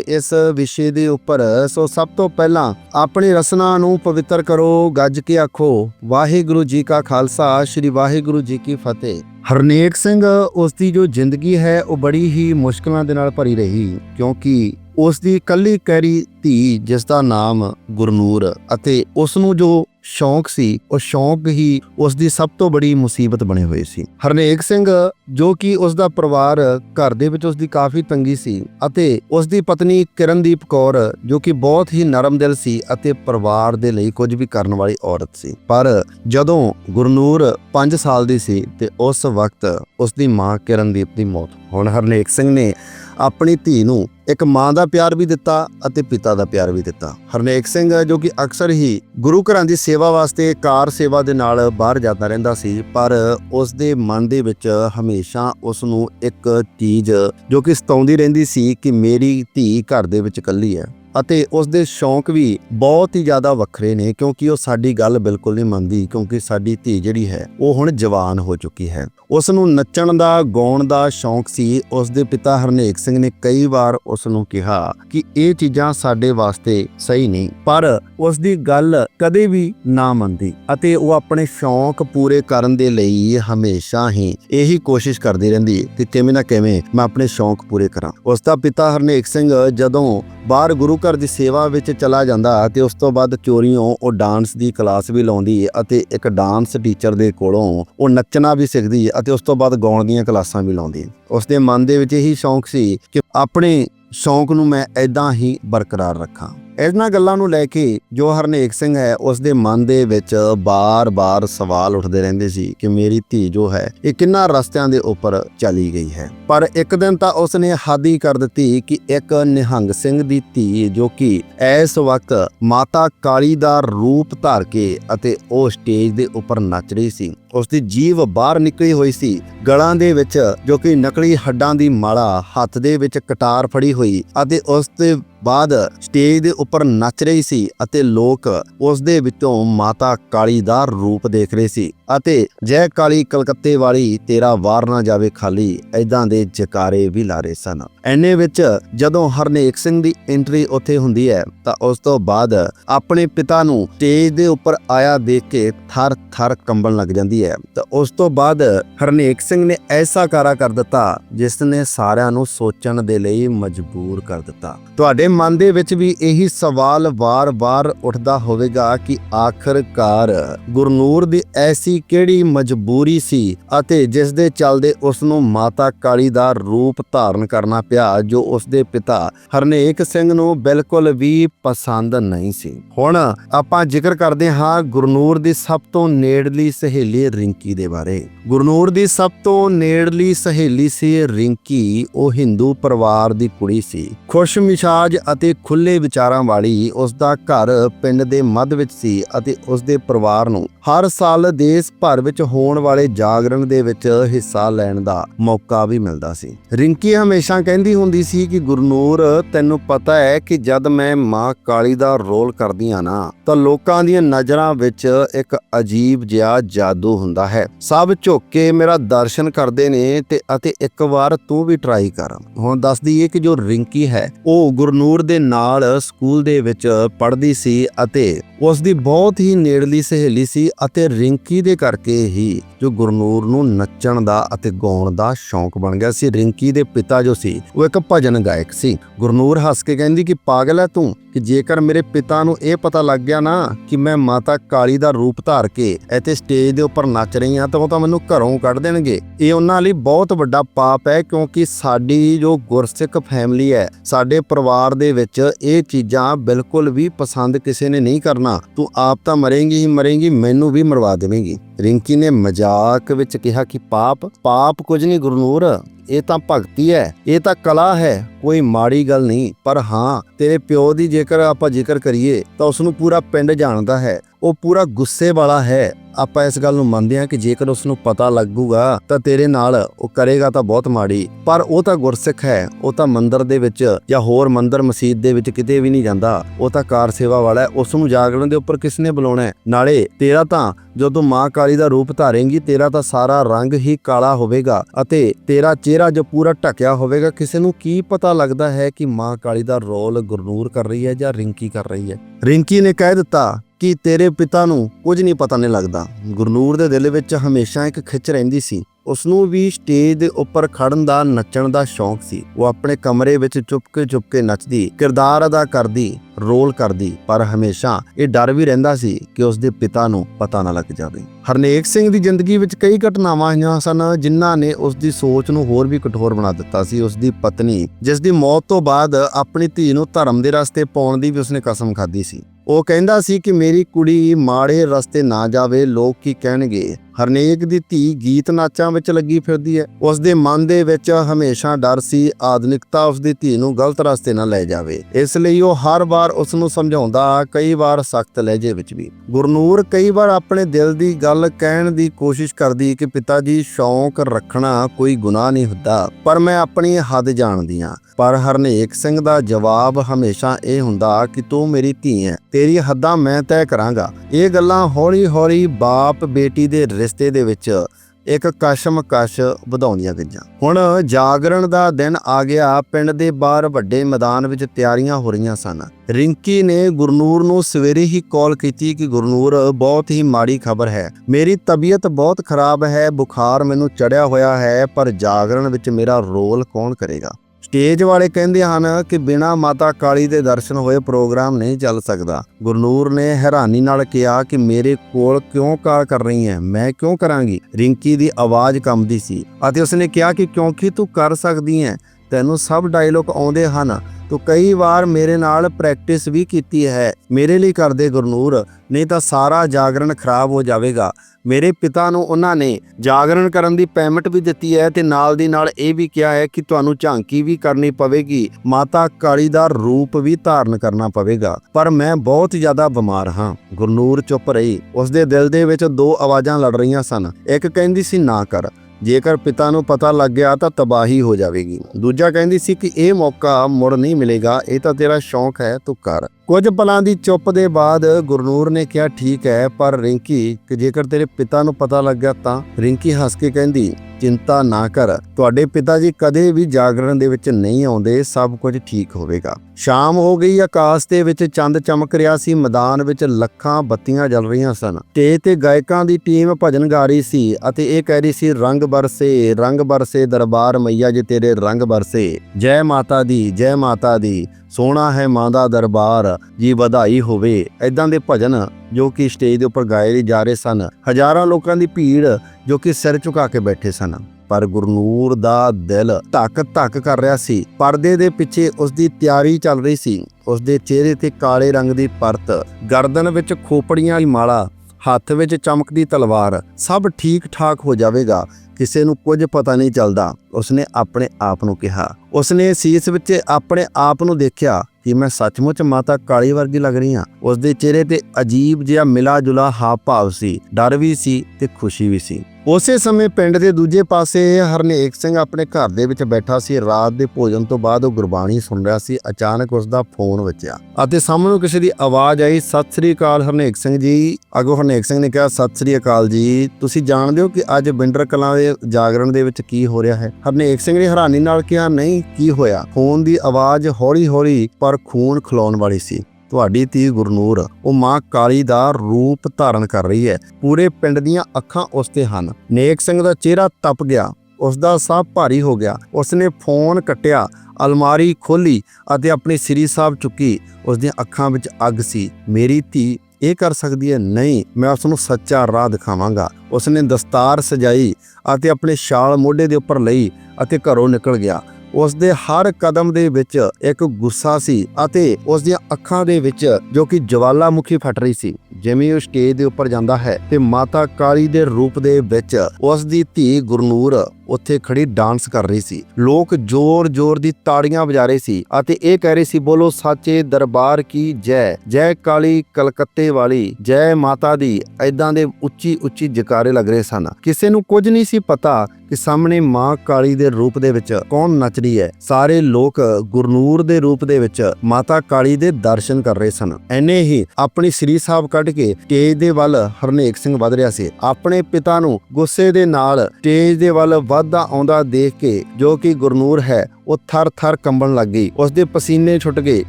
ਇਸ ਵਿਸ਼ੇ ਦੇ ਉੱਪਰ। ਸੋ ਸਭ ਤੋਂ ਪਹਿਲਾਂ ਆਪਣੀ ਰਸਨਾ ਨੂੰ ਪਵਿੱਤਰ ਕਰੋ, ਗੱਜ ਕੇ ਆਖੋ, ਵਾਹਿਗੁਰੂ ਜੀ ਕਾ ਖਾਲਸਾ, ਸ੍ਰੀ ਵਾਹਿਗੁਰੂ ਜੀ ਕੀ ਫਤਿਹ। ਹਰਨੇਕ ਸਿੰਘ ਉਸ ਦੀ ਜੋ ਜ਼ਿੰਦਗੀ ਹੈ, ਉਹ ਬੜੀ ਹੀ ਮੁਸ਼ਕਲਾਂ ਦੇ ਨਾਲ ਭਰੀ ਰਹੀ, ਕਿਉਂਕਿ ਉਸ ਦੀ ਕੱਲੀ ਕੈਰੀ ਧੀ ਜਿਸ ਦਾ ਨਾਮ ਗੁਰਨੂਰ ਅਤੇ ਉਸ ਨੂੰ ਜੋ ਸ਼ੌਂਕ ਸੀ, ਉਹ ਸ਼ੌਂਕ ਹੀ ਉਸ ਦੀ ਸਭ ਤੋਂ ਬੜੀ ਮੁਸੀਬਤ ਬਣੇ ਹੋਏ ਸੀ। ਹਰਨੇਕ ਸਿੰਘ, ਜੋ ਕਿ ਉਸ ਦਾ ਪਰਿਵਾਰ ਘਰ ਦੇ ਵਿੱਚ ਉਸ ਦੀ ਕਾਫੀ ਤੰਗੀ ਸੀ ਅਤੇ ਉਸ ਦੀ ਪਤਨੀ ਕਿਰਨਦੀਪ ਕੌਰ, ਜੋ ਕਿ ਬਹੁਤ ਹੀ ਨਰਮ ਦਿਲ ਸੀ ਅਤੇ ਪਰਿਵਾਰ ਦੇ ਲਈ ਕੁਝ ਵੀ ਕਰਨ ਵਾਲੀ ਔਰਤ ਸੀ। ਪਰ ਜਦੋਂ ਗੁਰਨੂਰ 5 ਸਾਲ ਦੀ ਸੀ ਤੇ ਉਸ ਵਕਤ ਉਸ ਦੀ ਮਾਂ ਕਿਰਨਦੀਪ ਦੀ ਮੌਤ ਹੁਣ ਹਰਨੇਕ ਸਿੰਘ ਨੇ ਆਪਣੀ ਧੀ ਨੂੰ ਇੱਕ ਮਾਂ ਦਾ ਪਿਆਰ ਵੀ ਦਿੱਤਾ ਅਤੇ ਪਿਤਾ ਦਾ ਪਿਆਰ ਵੀ ਦਿੱਤਾ। ਹਰਨੇਕ ਸਿੰਘ, ਜੋ ਕਿ ਅਕਸਰ ਹੀ ਗੁਰੂ ਘਰਾਂ ਦੀ ਸੇਵਾ ਵਾਸਤੇ ਕਾਰ ਸੇਵਾ ਦੇ ਨਾਲ ਬਾਹਰ ਜਾਂਦਾ ਰਹਿੰਦਾ ਸੀ, ਪਰ ਉਸ ਦੇ ਮਨ ਦੇ ਵਿੱਚ ਹਮੇਸ਼ਾ ਉਸ ਨੂੰ ਇੱਕ ਚੀਜ਼ ਜੋ ਕਿ ਸਤਾਉਂਦੀ ਰਹਿੰਦੀ ਸੀ ਕਿ ਮੇਰੀ ਧੀ ਘਰ ਦੇ ਵਿੱਚ ਇਕੱਲੀ ਹੈ। ਅਤੇ ਉਸ ਦੇ ਸ਼ੌਂਕ ਵੀ ਬਹੁਤ ਹੀ ਜ਼ਿਆਦਾ ਵੱਖਰੇ ਨੇ, ਕਿਉਂਕਿ ਉਹ ਸਾਡੀ ਗੱਲ ਬਿਲਕੁਲ ਨਹੀਂ ਮੰਨਦੀ, ਕਿਉਂਕਿ ਸਾਡੀ ਧੀ ਜਿਹੜੀ ਹੈ, ਉਹ ਹੁਣ ਜਵਾਨ ਹੋ ਚੁੱਕੀ ਹੈ। ਉਸ ਨੂੰ ਨੱਚਣ ਦਾ, ਗਾਉਣ ਦਾ ਸ਼ੌਂਕ ਸੀ। ਉਸ ਦੇ ਪਿਤਾ ਹਰਨੇਕ ਸਿੰਘ ਨੇ ਕਈ ਵਾਰ ਉਸ ਨੂੰ ਕਿਹਾ ਕਿ ਇਹ ਚੀਜ਼ਾਂ ਸਾਡੇ ਵਾਸਤੇ ਸਹੀ ਨਹੀਂ, ਪਰ ਉਸ ਦੀ ਗੱਲ ਕਦੇ ਵੀ ਨਾ ਮੰਨਦੀ ਅਤੇ ਉਹ ਆਪਣੇ ਸ਼ੌਂਕ ਪੂਰੇ ਕਰਨ ਦੇ ਲਈ ਹਮੇਸ਼ਾ ਹੀ ਇਹੀ ਕੋਸ਼ਿਸ਼ ਕਰਦੀ ਰਹਿੰਦੀ ਕਿ ਕਿਵੇਂ ਨਾ ਕਿਵੇਂ ਮੈਂ ਆਪਣੇ ਸ਼ੌਂਕ ਪੂਰੇ ਕਰਾਂ। ਉਸ ਦਾ ਪਿਤਾ ਹਰਨੇਕ ਸਿੰਘ ਜਦੋਂ ਬਾਹਰ ਗੁਰੂ ਘਰ ਦੀ ਸੇਵਾ ਵਿੱਚ ਚਲਾ ਜਾਂਦਾ ਤੇ ਉਸ ਤੋਂ ਬਾਅਦ ਚੋਰੀਓਂ ਉਹ ਡਾਂਸ ਦੀ ਕਲਾਸ ਵੀ ਲਾਉਂਦੀ ਅਤੇ ਇੱਕ ਡਾਂਸ ਟੀਚਰ ਦੇ ਕੋਲੋਂ ਉਹ ਨੱਚਣਾ ਵੀ ਸਿੱਖਦੀ ਅਤੇ ਉਸ ਤੋਂ ਬਾਅਦ ਗਾਉਣ ਦੀਆਂ ਕਲਾਸਾਂ ਵੀ ਲਾਉਂਦੀ ਉਸ ਦੇ ਮਨ ਦੇ ਵਿੱਚ ਇਹੀ ਸ਼ੌਂਕ ਸੀ ਕਿ ਆਪਣੇ ਸ਼ੌਂਕ ਨੂੰ ਮੈਂ ਐਦਾਂ ਹੀ ਬਰਕਰਾਰ ਰੱਖਾਂ। ਇਹਨਾਂ ਗੱਲਾਂ ਨੂੰ ਲੈ ਕੇ ਜੋ ਹਰਨੇਕ ਸਿੰਘ ਹੈ ਉਸ ਦੇ ਮਨ ਦੇ ਵਿੱਚ ਬਾਰ-ਬਾਰ ਸਵਾਲ ਉੱਠਦੇ ਰਹਿੰਦੇ ਸੀ ਕਿ ਮੇਰੀ ਧੀ ਜੋ ਹੈ, ਇਹ ਕਿੰਨਾ ਰਸਤਿਆਂ ਦੇ ਉੱਪਰ ਚਲੀ ਗਈ ਹੈ। ਪਰ ਇੱਕ ਦਿਨ ਤਾਂ ਉਸ ਨੇ ਹਾਦੀ ਕਰ ਦਿੱਤੀ ਕਿ ਇੱਕ ਨਿਹੰਗ ਸਿੰਘ ਦੀ ਧੀ ਜੋ ਕਿ ਇਸ ਵਕਤ ਮਾਤਾ ਕਾਲੀ ਦਾ ਰੂਪ ਧਾਰ ਕੇ ਅਤੇ ਉਹ ਸਟੇਜ ਦੇ ਉੱਪਰ ਨੱਚ ਰਹੀ ਸੀ। ਉਸ ਦੀ ਜੀਵ ਬਾਹਰ ਨਿਕਲੀ ਹੋਈ ਸੀ। ਗਲਾਂ ਦੇ ਵਿੱਚ ਜੋ ਕਿ ਨਕਲੀ ਹੱਡਾਂ ਦੀ ਮਾਲਾ ਹੱਥ ਦੇ ਵਿੱਚ ਕਟਾਰ ਫੜੀ ਹੋਈ ਅਤੇ ਉਸ ਦੇ ਬਾਅਦ ਸਟੇਜ ਦੇ ਉੱਪਰ ਨੱਚ ਰਹੀ ਸੀ ਅਤੇ ਲੋਕ ਉਸ ਦੇ ਵਿੱਚੋਂ ਮਾਤਾ ਕਾਲੀ ਦਾ ਰੂਪ ਦੇਖ ਰਹੇ ਸੀ ਅਤੇ ਜੈ ਕਾਲੀ ਕਲਕੱਤੇ ਵਾਲੀ ਤੇਰਾ ਵਾਰ ਨਾ ਜਾਵੇ ਖਾਲੀ ਐਦਾਂ ਦੇ ਜਕਾਰੇ ਵੀ ਲਾ ਰਹੇ ਸਨ। ਐਨੇ ਵਿੱਚ ਜਦੋਂ ਹਰਨੇਕ ਸਿੰਘ ਦੀ ਐਂਟਰੀ ਉੱਥੇ ਹੁੰਦੀ ਹੈ, ਤਾਂ ਉਸ ਤੋਂ ਬਾਅਦ ਆਪਣੇ ਪਿਤਾ ਨੂੰ ਸਟੇਜ ਦੇ ਉੱਪਰ ਆਇਆ ਦੇਖ ਕੇ ਥਰ ਥਰ ਕੰਬਣ ਲੱਗ ਜਾਂਦੀ ਹੈ। ਤਾਂ ਉਸ ਤੋਂ ਬਾਅਦ ਹਰਨੇਕ ਸਿੰਘ ਨੇ ਐਸਾ ਕਾਰਾ ਕਰ ਦਿੱਤਾ, ਜਿਸ ਨੇ ਸਾਰਿਆਂ ਨੂੰ ਸੋਚਣ ਦੇ ਲਈ ਮਜਬੂਰ ਕਰ ਦਿੱਤਾ। ਤੁਹਾਡੇ ਮਨ ਦੇ ਵਿੱਚ ਵੀ ਇਹੀ ਸਵਾਲ ਵਾਰ-ਵਾਰ ਉੱਠਦਾ ਹੋਵੇਗਾ ਕਿ ਆਖਰਕਾਰ ਗੁਰਨੂਰ ਦੀ ਐਸੀ ਕਿਹੜੀ ਮਜਬੂਰੀ ਸੀ ਅਤੇ ਜਿਸ ਦੇ ਚੱਲਦੇ ਉਸ ਨੂੰ ਮਾਤਾ ਕਾਲੀ ਦਾ ਰੂਪ ਧਾਰਨ ਕਰਨਾ ਪਿਆ, ਜੋ ਉਸ ਦੇ ਪਿਤਾ ਹਰਨੇਕ ਸਿੰਘ ਨੂੰ ਬਿਲਕੁਲ ਵੀ ਪਸੰਦ ਨਹੀਂ ਸੀ। ਹੁਣ ਆਪਾਂ ਜ਼ਿਕਰ ਕਰਦੇ ਹਾਂ ਗੁਰਨੂਰ ਦੀ ਸਭ ਤੋਂ ਨੇੜਲੀ ਸਹੇਲੀ ਰਿੰਕੀ ਦੇ ਬਾਰੇ। ਗੁਰਨੂਰ ਦੀ ਸਭ ਤੋਂ ਨੇੜਲੀ ਸਹੇਲੀ ਸੀ ਰਿੰਕੀ, ਉਹ ਹਿੰਦੂ ਪਰਿਵਾਰ ਦੀ ਕੁੜੀ ਸੀ। ਖੁਸ਼ ਮਿਜਾਜ ਅਤੇ ਖੁੱਲੇ ਵਿਚਾਰਾਂ ਵਾਲੀ ਉਸ ਦਾ ਘਰ ਪਿੰਡ ਦੇ ਮੱਧ ਵਿੱਚ ਸੀ ਅਤੇ ਉਸ ਦੇ ਪਰਿਵਾਰ ਨੂੰ ਹਰ ਸਾਲ ਦੇਸ਼ ਭਰ ਵਿੱਚ ਹੋਣ ਵਾਲੇ ਜਾਗਰਣ ਦੇ ਵਿੱਚ ਹਿੱਸਾ ਲੈਣ ਦਾ ਮੌਕਾ ਵੀ ਮਿਲਦਾ ਸੀ। ਰਿੰਕੀ ਹਮੇਸ਼ਾ ਕਹਿੰਦੀ ਹੁੰਦੀ ਸੀ ਕਿ ਗੁਰਨੂਰ ਤੈਨੂੰ ਪਤਾ ਹੈ ਕਿ ਜਦ ਮੈਂ ਮਾਂ ਕਾਲੀ ਦਾ ਰੋਲ ਕਰਦੀ ਆ ਨਾ, ਤਾਂ ਲੋਕਾਂ ਦੀਆਂ ਨਜ਼ਰਾਂ ਵਿੱਚ ਇੱਕ ਅਜੀਬ ਜਿਹਾ ਜਾਦੂ ਹੁੰਦਾ ਹੈ। ਸਭ ਝੁੱਕ ਕੇ ਮੇਰਾ ਦਰਸ਼ਨ ਕਰਦੇ ਨੇ ਤੇ ਅਤੇ ਇੱਕ ਵਾਰ ਤੂੰ ਵੀ ਟਰਾਈ ਕਰ। ਹੁਣ ਦੱਸਦੀ ਏ ਕਿ ਜੋ ਰਿੰਕੀ ਹੈ, ਉਹ ਗੁਰਨੂਰ ਦੇ ਨਾਲ ਸਕੂਲ ਦੇ ਵਿੱਚ ਪੜ੍ਹਦੀ ਸੀ ਅਤੇ ਉਸ ਦੀ ਬਹੁਤ ਹੀ ਨੇੜਲੀ ਸਹੇਲੀ ਸੀ ਅਤੇ ਰਿੰਕੀ ਦੇ ਕਰਕੇ ਹੀ ਜੋ ਗੁਰਨੂਰ ਨੂੰ ਨੱਚਣ ਦਾ ਅਤੇ ਗਾਉਣ ਦਾ ਸ਼ੌਂਕ ਬਣ ਗਿਆ ਸੀ। ਰਿੰਕੀ ਦੇ ਪਿਤਾ ਜੋ ਸੀ, ਉਹ ਇੱਕ ਭਜਨ ਗਾਇਕ ਸੀ। ਗੁਰਨੂਰ ਹੱਸ ਕੇ ਕਹਿੰਦੀ ਕਿ ਪਾਗਲ ਹੈ ਤੂੰ ਕਿ ਜੇਕਰ ਮੇਰੇ ਪਿਤਾ ਨੂੰ ਇਹ ਪਤਾ ਲੱਗ ਗਿਆ ਨਾ ਕਿ ਮੈਂ ਮਾਤਾ ਕਾਲੀ ਦਾ ਰੂਪ ਧਾਰ ਕੇ ਇੱਥੇ ਸਟੇਜ ਦੇ ਉੱਪਰ ਨੱਚ ਰਹੀ ਹਾਂ ਤਾਂ ਉਹ ਤਾਂ ਮੈਨੂੰ ਘਰੋਂ ਕੱਢ ਦੇਣਗੇ। ਇਹ ਉਹਨਾਂ ਲਈ ਬਹੁਤ ਵੱਡਾ ਪਾਪ ਹੈ ਕਿਉਂਕਿ ਸਾਡੀ ਜੋ ਗੁਰਸਿੱਖ ਫੈਮਿਲੀ ਹੈ ਸਾਡੇ ਪਰਿਵਾਰ ਦੇ ਵਿੱਚ ਇਹ ਚੀਜ਼ਾਂ ਬਿਲਕੁਲ ਵੀ ਪਸੰਦ ਕਿਸੇ ਨੇ ਨਹੀਂ ਕਰਨਾ। ਤੂੰ ਆਪ ਤਾਂ ਮਰੇਂਗੀ ਹੀ ਮਰੇਂਗੀ, ਮੈਨੂੰ ਵੀ ਮਰਵਾ ਦੇਵੇਂਗੀ। ਰਿੰਕੀ ਨੇ ਮਜ਼ਾਕ ਵਿੱਚ ਕਿਹਾ ਕਿ ਪਾਪ ਪਾਪ ਕੁਝ ਨਹੀਂ ਗੁਰਨੂਰ, ਇਹ ਤਾਂ ਭਗਤੀ ਹੈ, ਇਹ ਤਾਂ ਕਲਾ ਹੈ, ਕੋਈ ਮਾੜੀ ਗੱਲ ਨਹੀਂ, ਪਰ ਹਾਂ, ਤੇਰੇ ਪਿਓ ਦੀ ਜੇਕਰ ਆਪਾਂ ਜ਼ਿਕਰ ਕਰੀਏ ਤਾਂ ਉਸ ਨੂੰ ਪੂਰਾ ਪਿੰਡ ਜਾਣਦਾ ਹੈ, ਉਹ ਪੂਰਾ ਗੁੱਸੇ ਵਾਲਾ ਹੈ। ਆਪਾਂ ਇਸ ਗੱਲ ਨੂੰ ਮੰਨਦੇ ਹਾਂ ਕਿ ਜੇਕਰ ਉਸ ਨੂੰ ਪਤਾ ਲੱਗੂਗਾ ਤਾਂ ਤੇਰੇ ਨਾਲ ਉਹ ਕਰੇਗਾ ਤਾਂ ਬਹੁਤ ਮਾੜੀ, ਪਰ ਉਹ ਤਾਂ ਗੁਰਸਿੱਖ ਹੈ, ਉਹ ਤਾਂ ਮੰਦਿਰ ਦੇ ਵਿੱਚ ਜਾਂ ਹੋਰ ਮੰਦਰ ਮਸਜਿਦ ਦੇ ਵਿੱਚ ਕਿਤੇ ਵੀ ਨਹੀਂ ਜਾਂਦਾ, ਉਹ ਤਾਂ ਕਾਰ ਸੇਵਾ ਵਾਲਾ ਹੈ ਉਸ ਨੂੰ ਜਾਗਰਣ ਦੇ ਉੱਪਰ ਕਿਸ ਨੇ ਬੁਲਾਉਣਾ ਹੈ? ਨਾਲੇ ਤੇਰਾ ਤਾਂ ਜਦੋਂ ਮਾਂ ਕਾਲੀ ਦਾ ਰੂਪ ਧਾਰੇਂਗੀ, ਤੇਰਾ ਤਾਂ ਸਾਰਾ ਰੰਗ ਹੀ ਕਾਲਾ ਹੋਵੇਗਾ ਅਤੇ ਤੇਰਾ ਚਿਹਰਾ ਜੋ ਪੂਰਾ ਢਕਿਆ ਹੋਵੇਗਾ, ਕਿਸੇ ਨੂੰ ਕੀ ਪਤਾ ਲੱਗਦਾ ਹੈ ਕਿ ਮਾਂ ਕਾਲੀ ਦਾ ਰੋਲ ਗੁਰਨੂਰ ਕਰ ਰਹੀ ਹੈ ਜਾਂ ਰਿੰਕੀ ਕਰ ਰਹੀ ਹੈ? ਰਿੰਕੀ ਨੇ ਕਹਿ ਦਿੱਤਾ ਕਿ ਤੇਰੇ ਪਿਤਾ ਨੂੰ ਕੁਝ ਨਹੀਂ ਪਤਾ ਨਹੀਂ ਲੱਗਦਾ। ਗੁਰਨੂਰ ਦੇ ਦਿਲ ਵਿੱਚ ਹਮੇਸ਼ਾ ਇੱਕ ਖਿੱਚ ਰਹਿੰਦੀ ਸੀ। ਉਸ ਨੂੰ ਵੀ ਸਟੇਜ ਦੇ ਉੱਪਰ ਖੜਨ ਦਾ, ਨੱਚਣ ਦਾ ਸ਼ੌਂਕ ਸੀ। ਉਹ ਆਪਣੇ ਕਮਰੇ ਵਿੱਚ ਚੁੱਪਕੇ ਚੁੱਪਕੇ ਨੱਚਦੀ, ਕਿਰਦਾਰ ਅਦਾ ਕਰਦੀ, ਰੋਲ ਕਰਦੀ, ਪਰ ਹਮੇਸ਼ਾ ਇਹ ਡਰ ਵੀ ਰਹਿੰਦਾ ਸੀ ਕਿ ਉਸ ਦੇ ਪਿਤਾ ਨੂੰ ਪਤਾ ਨਾ ਲੱਗ ਜਾਵੇ। ਹਰਨੇਕ ਸਿੰਘ ਦੀ ਜ਼ਿੰਦਗੀ ਵਿੱਚ ਕਈ ਘਟਨਾਵਾਂ ਆਈਆਂ ਸਨ, ਜਿਨ੍ਹਾਂ ਨੇ ਉਸ ਦੀ ਸੋਚ ਨੂੰ ਹੋਰ ਵੀ ਕਠੋਰ ਬਣਾ ਦਿੱਤਾ ਸੀ। ਉਸ ਦੀ ਪਤਨੀ ਜਿਸ ਦੀ ਮੌਤ ਤੋਂ ਬਾਅਦ ਆਪਣੀ ਧੀ ਨੂੰ ਧਰਮ ਦੇ ਰਸਤੇ ਪਾਉਣ ਦੀ ਵੀ ਉਸਨੇ ਕਸਮ ਖਾਧੀ ਸੀ। ਉਹ ਕਹਿੰਦਾ ਸੀ ਕਿ ਮੇਰੀ ਕੁੜੀ ਮਾੜੇ ਰਸਤੇ ਨਾ ਜਾਵੇ ਲੋਕ ਕੀ ਕਹਿਣਗੇ? ਹਰਨੇਕ ਦੀ ਧੀ ਗੀਤ ਨਾਚਾਂ ਵਿੱਚ ਲੱਗੀ ਫਿਰਦੀ ਹੈ। ਉਸ ਦੇ ਮਨ ਦੇ ਵਿੱਚ ਹਮੇਸ਼ਾ ਡਰ ਸੀ, ਆਧੁਨਿਕਤਾ ਉਸ ਦੀ ਧੀ ਨੂੰ ਗਲਤ ਰਸਤੇ ਨਾ ਲੈ ਜਾਵੇ। ਇਸ ਲਈ ਉਹ ਹਰ ਵਾਰ ਉਸ ਨੂੰ ਸਮਝਾਉਂਦਾ, ਕਈ ਵਾਰ ਸਖਤ ਲਹਿਜੇ ਵਿੱਚ ਵੀ। ਗੁਰਨੂਰ ਕਈ ਵਾਰ ਆਪਣੇ ਦਿਲ ਦੀ ਗੱਲ ਕਹਿਣ ਦੀ ਕੋਸ਼ਿਸ਼ ਕਰਦੀ ਕਿ ਪਿਤਾ ਜੀ ਸ਼ੌਂਕ ਰੱਖਣਾ ਕੋਈ ਗੁਨਾਹ ਨਹੀਂ ਹੁੰਦਾ, ਪਰ ਮੈਂ ਆਪਣੀ ਹੱਦ ਜਾਣਦੀ ਹਾਂ। ਪਰ ਹਰਨੇਕ ਸਿੰਘ ਦਾ ਜਵਾਬ ਹਮੇਸ਼ਾ ਇਹ ਹੁੰਦਾ ਕਿ, ਤੂੰ ਮੇਰੀ ਧੀ ਹੈ, ਤੇਰੀ ਹੱਦਾਂ ਮੈਂ ਤੈਅ ਕਰਾਂਗਾ। ਇਹ ਗੱਲਾਂ ਹੌਲੀ-ਹੌਲੀ ਬਾਪ ਬੇਟੀ ਦੇ ਰਿਸ਼ਤੇ ਦੇ ਵਿੱਚ ਇੱਕ ਕਸ਼ਮ ਕਸ਼ ਵਧਾਉਂਦੀਆਂ ਗਈਆਂ। ਹੁਣ ਜਾਗਰਣ ਦਾ ਦਿਨ ਆ ਗਿਆ। ਪਿੰਡ ਦੇ ਬਾਹਰ ਵੱਡੇ ਮੈਦਾਨ ਵਿੱਚ ਤਿਆਰੀਆਂ ਹੋ ਰਹੀਆਂ ਸਨ। ਰਿੰਕੀ ਨੇ ਗੁਰਨੂਰ ਨੂੰ ਸਵੇਰੇ ਹੀ ਕਾਲ ਕੀਤੀ ਕਿ, ਗੁਰਨੂਰ, ਬਹੁਤ ਹੀ ਮਾੜੀ ਖਬਰ ਹੈ। ਮੇਰੀ ਤਬੀਅਤ ਬਹੁਤ ਖਰਾਬ ਹੈ। ਬੁਖਾਰ ਮੈਨੂੰ ਚੜਿਆ ਹੋਇਆ ਹੈ, ਪਰ ਜਾਗਰਣ ਵਿੱਚ ਮੇਰਾ ਰੋਲ ਕੌਣ ਕਰੇਗਾ? ਸਟੇਜ ਵਾਲੇ ਕਹਿੰਦੇ ਹਨ ਕਿ ਬਿਨਾ ਮਾਤਾ ਕਾਲੀ ਦੇ ਦਰਸ਼ਨ ਹੋਏ ਪ੍ਰੋਗਰਾਮ ਨਹੀਂ ਚੱਲ ਸਕਦਾ। ਗੁਰਨੂਰ ਨੇ ਹੈਰਾਨੀ ਨਾਲ ਕਿਹਾ ਕਿ ਮੇਰੇ ਕੋਲ ਕਿਉਂ ਕਾਲ ਕਰ ਰਹੀ ਹੈ? ਮੈਂ ਕਿਉਂ ਕਰਾਂਗੀ? ਰਿੰਕੀ ਦੀ ਆਵਾਜ਼ ਕੰਬਦੀ ਸੀ ਅਤੇ ਉਸਨੇ ਕਿਹਾ ਕਿ ਕਿਉਂਕਿ ਤੂੰ ਕਰ ਸਕਦੀ ਹੈ ਤੈਨੂੰ ਸਭ ਡਾਇਲੋਗ ਆਉਂਦੇ ਹਨ। ਤੂੰ ਕਈ ਵਾਰ ਮੇਰੇ ਨਾਲ ਪ੍ਰੈਕਟਿਸ ਵੀ ਕੀਤੀ ਹੈ। ਮੇਰੇ ਲਈ ਕਰਦੇ ਗੁਰਨੂਰ, ਨਹੀਂ ਤਾਂ ਸਾਰਾ ਜਾਗਰਣ ਖਰਾਬ ਹੋ ਜਾਵੇਗਾ। ਮੇਰੇ ਪਿਤਾ ਨੂੰ ਉਹਨਾਂ ਨੇ ਜਾਗਰਣ ਕਰਨ ਦੀ ਪੈਮਟ ਵੀ ਦਿੱਤੀ ਹੈ ਤੇ ਨਾਲ ਦੀ ਨਾਲ ਇਹ ਵੀ ਕਿਹਾ ਹੈ ਕਿ ਤੁਹਾਨੂੰ ਝਾਂਕੀ ਵੀ ਕਰਨੀ ਪਵੇਗੀ, ਮਾਤਾ ਕਾਲੀ ਦਾ ਰੂਪ ਵੀ ਧਾਰਨ ਕਰਨਾ ਪਵੇਗਾ। ਪਰ ਮੈਂ ਬਹੁਤ ਜ਼ਿਆਦਾ ਬਿਮਾਰ ਹਾਂ। ਗੁਰਨੂਰ ਚੁੱਪ ਰਹੀ। ਉਸ ਦੇ ਦਿਲ ਦੇ ਵਿੱਚ ਦੋ ਆਵਾਜ਼ਾਂ ਲੜ ਰਹੀਆਂ ਸਨ। ਇੱਕ ਕਹਿੰਦੀ ਸੀ, ਨਾ ਕਰ। ਜੇਕਰ ਪਿਤਾ ਨੂੰ ਪਤਾ ਲੱਗ ਗਿਆ ਤਾਂ ਤਬਾਹੀ ਹੋ ਜਾਵੇਗੀ। ਦੂਜਾ ਕਹਿੰਦੀ ਸੀ ਕਿ ਇਹ ਮੌਕਾ ਮੁੜ ਨਹੀਂ ਮਿਲੇਗਾ, ਇਹ ਤਾਂ ਤੇਰਾ ਸ਼ੌਂਕ ਹੈ, ਤੂੰ ਕਰ। ਕੁਝ ਪਲਾਂ ਦੀ ਚੁੱਪ ਦੇ ਬਾਅਦ ਗੁਰਨੂਰ ਨੇ ਕਿਹਾ, ਠੀਕ ਹੈ, ਪਰ ਰਿੰਕੀ, ਕਿ ਜੇਕਰ ਤੇਰੇ ਪਿਤਾ ਨੂੰ ਪਤਾ ਲੱਗ ਗਿਆ ਤਾਂ? ਰਿੰਕੀ ਹੱਸ ਕੇ ਕਹਿੰਦੀ, ਚਿੰਤਾ ਨਾ ਕਰ, ਤੁਹਾਡੇ ਪਿਤਾ ਜੀ ਕਦੇ ਵੀ ਜਾਗਰਣ ਦੇ ਵਿੱਚ ਨਹੀਂ ਆਉਂਦੇ, ਸਭ ਕੁਝ ਠੀਕ ਹੋਵੇਗਾ। ਸ਼ਾਮ ਹੋ ਗਈ, ਆਕਾਸ਼ ਦੇ ਵਿੱਚ ਚੰਦ ਚਮਕ ਰਿਹਾ ਸੀ, ਮੈਦਾਨ ਵਿੱਚ ਲੱਖਾਂ ਬੱਤੀਆਂ ਜਲ ਰਹੀਆਂ ਸਨ। ਤੇ ਤੇ ਗਾਇਕਾਂ ਦੀ ਟੀਮ ਭਜਨ ਗਾ ਰਹੀ ਸੀ ਅਤੇ ਇਹ ਕਹਿ ਰਹੀ ਸੀ, ਰੰਗ ਬਰਸੇ ਰੰਗ ਬਰਸੇ ਦਰਬਾਰ ਮਈਆ ਜੀ ਤੇਰੇ ਰੰਗ ਬਰਸੇ। ਜੈ ਮਾਤਾ ਦੀ, ਜੈ ਮਾਤਾ ਦੀ। ਸੋਹਣਾ ਹੈ ਮਾਂ ਦਾ ਦਰਬਾਰ, ਜੀ ਵਧਾਈ ਹੋਵੇ। ਐਦਾਂ ਦੇ ਭਜਨ ਜੋ ਕਿ ਸਟੇਜ ਦੇ ਉੱਪਰ ਗਾਏ ਜਾ ਰਹੇ ਸਨ, ਹਜ਼ਾਰਾਂ ਲੋਕਾਂ ਦੀ ਭੀੜ ਜੋ ਕਿ ਸਿਰ ਝੁਕਾ ਕੇ ਬੈਠੇ ਸਨ। ਪਰ ਗੁਰਨੂਰ ਦਾ ਦਿਲ ਧੱਕ ਧੱਕ ਕਰ ਰਿਹਾ ਸੀ। ਪਰਦੇ ਦੇ ਪਿੱਛੇ ਉਸ ਦੀ ਤਿਆਰੀ ਚੱਲ ਰਹੀ ਸੀ। ਉਸ ਦੇ ਚਿਹਰੇ ਤੇ ਕਾਲੇ ਰੰਗ ਦੀ ਪਰਤ, ਗਰਦਨ ਵਿੱਚ ਖੋਪੜੀਆਂ ਦੀ ਮਾਲਾ, ਹੱਥ ਵਿੱਚ ਚਮਕਦੀ ਤਲਵਾਰ, ਸਭ ਠੀਕ ਠਾਕ ਹੋ ਜਾਵੇਗਾ। ਕਿਸੇ ਨੂੰ ਕੁਝ ਪਤਾ ਨਹੀਂ ਚੱਲਦਾ, ਉਸਨੇ ਆਪਣੇ ਆਪ ਨੂੰ ਕਿਹਾ। ਉਸਨੇ ਸੀਸ ਵਿੱਚ ਆਪਣੇ ਆਪ ਨੂੰ ਦੇਖਿਆ ਕਿ ਮੈਂ ਸੱਚਮੁੱਚ ਮਾਤਾ ਕਾਲੀ ਵਰਗੀ ਲੱਗ ਰਹੀ ਹਾਂ। ਉਸ ਦੇ ਚਿਹਰੇ ਤੇ ਅਜੀਬ ਜਿਹਾ ਮਿਲਾ ਜੁਲਾ ਹਾਵ ਭਾਵ ਸੀ। ਡਰ ਵੀ ਸੀ ਤੇ ਖੁਸ਼ੀ ਵੀ ਸੀ। ਉਸੇ ਸਮੇਂ ਪਿੰਡ ਦੇ ਦੂਜੇ ਪਾਸੇ ਹਰਨੇਕ ਸਿੰਘ ਆਪਣੇ ਘਰ ਦੇ ਵਿੱਚ ਬੈਠਾ ਸੀ। ਰਾਤ ਦੇ ਭੋਜਨ ਤੋਂ ਬਾਅਦ ਉਹ ਗੁਰਬਾਣੀ ਸੁਣ ਰਿਹਾ ਸੀ। ਅਚਾਨਕ ਉਸ ਦਾ ਫੋਨ ਵੱਜਿਆ ਅਤੇ ਸਾਹਮਣੇ ਕਿਸੇ ਦੀ ਆਵਾਜ਼ ਆਈ, ਸਤਿ ਸ੍ਰੀ ਅਕਾਲ ਹਰਨੇਕ ਸਿੰਘ ਜੀ। ਅਗੋ ਹਰਨੇਕ ਸਿੰਘ ਨੇ ਕਿਹਾ, ਸਤਿ ਸ੍ਰੀ ਅਕਾਲ ਜੀ। ਤੁਸੀਂ ਜਾਣਦੇ ਹੋ ਕਿ ਅੱਜ ਬਿੰਡਰ ਕਲਾਂ ਦੇ ਜਾਗਰਣ ਦੇ ਵਿੱਚ ਕੀ ਹੋ ਰਿਹਾ ਹੈ? ਹਰਨੇਕ ਸਿੰਘ ਨੇ ਹੈਰਾਨੀ ਨਾਲ ਕਿਹਾ, ਨਹੀਂ, ਕੀ ਹੋਇਆ? ਫੋਨ ਦੀ ਆਵਾਜ਼ ਹੌਲੀ-ਹੌਲੀ ਪਰ ਖੂਨ ਖਲਾਉਣ ਵਾਲੀ ਸੀ। ਤੁਹਾਡੀ ਧੀ ਗੁਰਨੂਰ, ਉਹ ਮਾਂ ਕਾਲੀ ਦਾ ਰੂਪ ਧਾਰਨ ਕਰ ਰਹੀ ਹੈ। ਪੂਰੇ ਪਿੰਡ ਦੀਆਂ ਅੱਖਾਂ ਉਸ ਤੇ ਹਨ। ਨੇਕ ਸਿੰਘ ਦਾ ਚਿਹਰਾ ਤਪ ਗਿਆ। ਉਸ ਦਾ ਸਾਹ ਭਾਰੀ ਹੋ ਗਿਆ। ਉਸਨੇ ਫੋਨ ਕੱਟਿਆ, ਅਲਮਾਰੀ ਖੋਲੀ ਅਤੇ ਆਪਣੀ ਸ੍ਰੀ ਸਾਹਿਬ ਚੁੱਕੀ। ਉਸ ਦੀਆਂ ਅੱਖਾਂ ਵਿੱਚ ਅੱਗ ਸੀ। ਮੇਰੀ ਧੀ ਇਹ ਕਰ ਸਕਦੀ ਹੈ? ਨਹੀਂ, ਮੈਂ ਉਸ ਨੂੰ ਸੱਚਾ ਰਾਹ ਦਿਖਾਵਾਂਗਾ। ਉਸਨੇ ਦਸਤਾਰ ਸਜਾਈ ਅਤੇ ਆਪਣੇ ਛਾਲ ਮੋਢੇ ਦੇ ਉੱਪਰ ਲਈ ਅਤੇ ਘਰੋਂ ਨਿਕਲ ਗਿਆ। ਉਸ ਦੇ ਹਰ ਕਦਮ ਦੇ ਵਿੱਚ ਇੱਕ ਗੁੱਸਾ ਸੀ ਅਤੇ ਉਸ ਦੀਆਂ ਅੱਖਾਂ ਦੇ ਵਿੱਚ ਜੋ ਕਿ ਜਵਾਲਾਮੁਖੀ ਫਟ ਰਹੀ ਸੀ। ਜਿਵੇਂ ਉਹ ਸਟੇਜ ਦੇ ਉੱਪਰ ਜਾਂਦਾ ਹੈ ਤੇ ਮਾਤਾ ਕਾਲੀ ਦੇ ਰੂਪ ਦੇ ਵਿੱਚ ਉਸ ਦੀ ਧੀ ਗੁਰਨੂਰ ਉੱਥੇ ਖੜੀ ਡਾਂਸ ਕਰ ਰਹੀ ਸੀ। ਲੋਕ ਜ਼ੋਰ-ਜ਼ੋਰ ਦੀ ਤਾੜੀਆਂ ਵਜਾ ਰਹੇ ਸੀ ਅਤੇ ਇਹ ਕਹਿ ਰਹੇ ਸੀ, ਬੋਲੋ ਸਾਚੇ ਦਰਬਾਰ ਕੀ ਜੈ? ਜੈ ਕਾਲੀ ਕਲਕੱਤੇ ਵਾਲੀ, ਜੈ ਮਾਤਾ ਦੀ ਐਦਾਂ ਦੇ ਉੱਚੀ ਉੱਚੀ ਜਕਾਰੇ ਲੱਗ ਰਹੇ ਸਨ। ਕਿਸੇ ਨੂੰ ਕੁਝ ਨਹੀਂ ਸੀ ਪਤਾ ਕਿ ਸਾਹਮਣੇ ਮਾਂ ਕਾਲੀ ਦੇ ਰੂਪ ਦੇ ਵਿੱਚ ਕੌਣ ਨੱਚ ਰਹੀ ਹੈ। ਸਾਰੇ ਲੋਕ ਗੁਰਨੂਰ ਦੇ ਰੂਪ ਦੇ ਵਿੱਚ ਮਾਤਾ ਕਾਲੀ ਦੇ ਦਰਸ਼ਨ ਕਰ ਰਹੇ ਸਨ। ਐਨੇ ਹੀ ਆਪਣੀ ਸ੍ਰੀ ਸਾਹਿਬ ਕੱਢ ਕੇ ਸਟੇਜ ਦੇ ਵੱਲ ਹਰਨੇਕ ਸਿੰਘ ਵਧ ਰਿਹਾ ਸੀ। ਆਪਣੇ ਪਿਤਾ ਨੂੰ ਗੁੱਸੇ ਦੇ ਨਾਲ ਸਟੇਜ ਦੇ ਵੱਲ ਵੱਧਦਾ ਆਉਂਦਾ ਦੇਖ ਕੇ ਜੋ ਕਿ ਗੁਰਨੂਰ ਹੈ, ਉਹ ਥਰ-ਥਰ ਕੰਬਣ ਲੱਗ ਗਈ। ਉਸ ਦੇ ਪਸੀਨੇ ਛੁੱਟ ਗਏ।